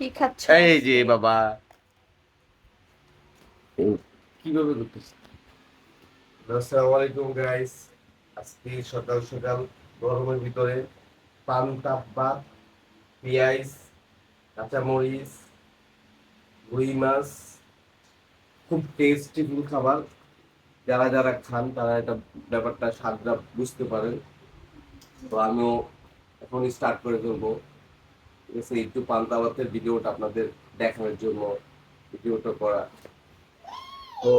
কি খাচ্ছ? এই যে বাবা। কীভাবে করতেছ? আসসালামু আলাইকুম গাইস আজকে সকাল সকাল গরমের ভিতরে পান্তা ভাত পেঁয়াজ কাঁচামরিচ রুই মাছ খুব টেস্টিফুল খাবার। যারা যারা খান তারা এটা ব্যাপারটা স্বাদটা বুঝতে পারেন। তো আমিও এখন স্টার্ট করে ফেলব। ঠিক আছে একটু পান্তা ভাতের ভিডিওটা আপনাদের দেখানোর জন্য ভিডিওটা করা। তো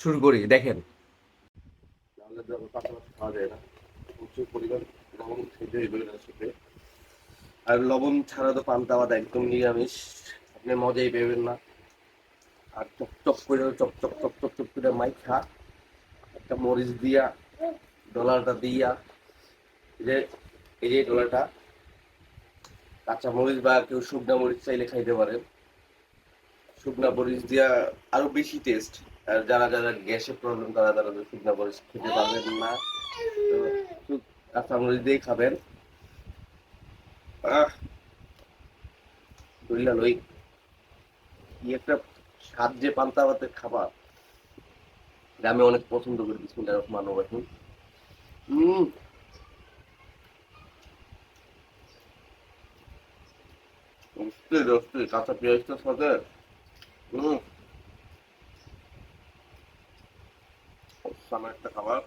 শুরু করি, দেখেন। না। পরিমাণ আর লবণ ছাড়া তো পান্তা ভাত একদম নিরামিষ। আপনি মজাই পেবেন না। আর চপ চপ করে চপ চপ চপ চপ চপ করে মাইখা, একটা মরিচ দিয়া, ডলারটা দিয়া, এই যে এই যে ডলারটা কাঁচা মরিচ বা কেউ শুকনা মরিচ চাইলে খাইতে পারেন। শুকনা মরিচ দিয়া আরও বেশি টেস্ট আর যারা যারা গ্যাসের প্রবলেম তারা তারা তো শুকনা মরিচ খেতে পারবেন না। তো কাঁচা মরিচ দিয়েই খাবেন। আহ! কি একটা স্বাদ যে পান্তা খাবার। আমি অনেক পছন্দ করি বিসমিল্লাহ রহমান রহিম হম অবশ্যই অবশ্যই কাঁচা পেঁয়াজটার সাথে হম অসাম একটা খাবার